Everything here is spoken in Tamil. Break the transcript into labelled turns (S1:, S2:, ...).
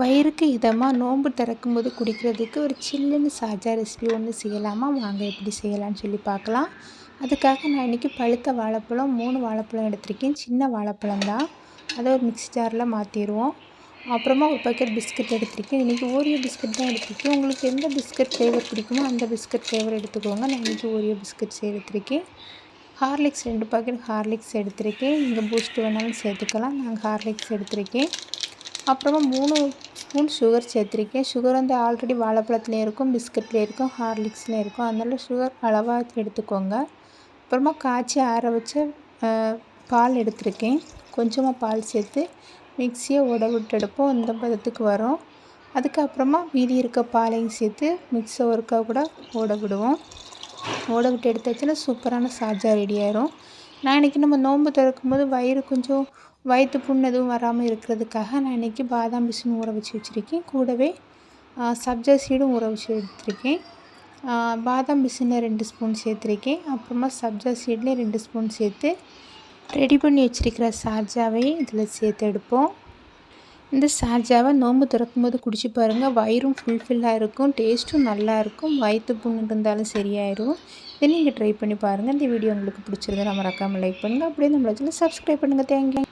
S1: வயிறுக்கு இதமாக நோன்பு திறக்கும்போது குடிக்கிறதுக்கு ஒரு சில்லுன்னு சாஜா ரெசிபி ஒன்று செய்யலாமா? வாங்க எப்படி செய்யலாம்னு சொல்லி பார்க்கலாம். அதுக்காக நான் இன்றைக்கி பழுத்த வாழைப்பழம் மூணு வாழைப்பழம் எடுத்திருக்கேன். சின்ன வாழைப்பழம் தான். அதை ஒரு மிக்ஸி ஜாரில் மாற்றிடுவோம் அப்புறமா ஒரு பாக்கெட் பிஸ்கட் எடுத்திருக்கேன். இன்றைக்கி ஓரியோ பிஸ்கட் தான் எடுத்திருக்கேன். உங்களுக்கு எந்த பிஸ்கட் ஃப்ளேவர் பிடிக்குமோ அந்த பிஸ்கட் ஃப்ளேவர் எடுத்துக்கோங்க. நான் இன்றைக்கி ஓரியோ பிஸ்கட்ஸ் எடுத்திருக்கேன். ஹார்லிக்ஸ் ரெண்டு பாக்கெட் ஹார்லிக்ஸ் எடுத்திருக்கேன். இங்கே பூஸ்ட் வேணாலும் சேர்த்துக்கலாம். நான் ஹார்லிக்ஸ் எடுத்திருக்கேன். அப்புறமா மூணு ஸ்பூன் சுகர் சேர்த்துருக்கேன். சுகர் வந்து ஆல்ரெடி வாழைப்பழத்துலேயும் இருக்கும் பிஸ்கட்லேயும் இருக்கும் ஹார்லிக்ஸ்லேயும் இருக்கும். அதனால் சுகர் அளவாக எடுத்துக்கோங்க. அப்புறமா காய்ச்சி ஆற வச்ச பால் எடுத்திருக்கேன். கொஞ்சமாக பால் சேர்த்து மிக்சியை உடவிட்டு எடுப்போம். இந்த பதத்துக்கு வரும். அதுக்கப்புறமா மீதி இருக்க பாலையும் சேர்த்து மிக்ஸை ஒருக்கா கூட ஓட விடுவோம். ஓட விட்டு எடுத்தாச்சுன்னா சூப்பரான சாஜா ரெடி ஆயிரும். நான் இன்றைக்கி நம்ம நோன்பு திறக்கும்போது வயிறு கொஞ்சம் வயிற்று புண் எதுவும் வராமல் இருக்கிறதுக்காக நான் இன்றைக்கி பாதாம் பிசின் ஊற வச்சு வச்சுருக்கேன். கூடவே சப்ஜா சீடும் ஊற வச்சு எடுத்துருக்கேன். பாதாம் பிசினில் ரெண்டு ஸ்பூன் சேர்த்துருக்கேன். அப்புறமா சப்ஜா சீட்லேயும் ரெண்டு ஸ்பூன் சேர்த்து ரெடி பண்ணி வச்சுருக்கிற சார்ஜாவை இதில் சேர்த்து எடுப்போம். இந்த சார்ஜாவை நோன்பு திறக்கும்போது குடிச்சு பாருங்கள் வயிறும் ஃபுல்ஃபில்லாக இருக்கும். டேஸ்ட்டும் நல்லாயிருக்கும் வயிற்று புண்ணு இருந்தாலும் சரியாயிடும் இதை நீங்கள் ட்ரை பண்ணி பாருங்கள் இந்த வீடியோ உங்களுக்கு பிடிச்சிருந்தா மறக்காமல் லைக் பண்ணுங்கள் அப்படியே நம்மளை சப்ஸ்கிரைப் பண்ணுங்கள் தேங்க்யூ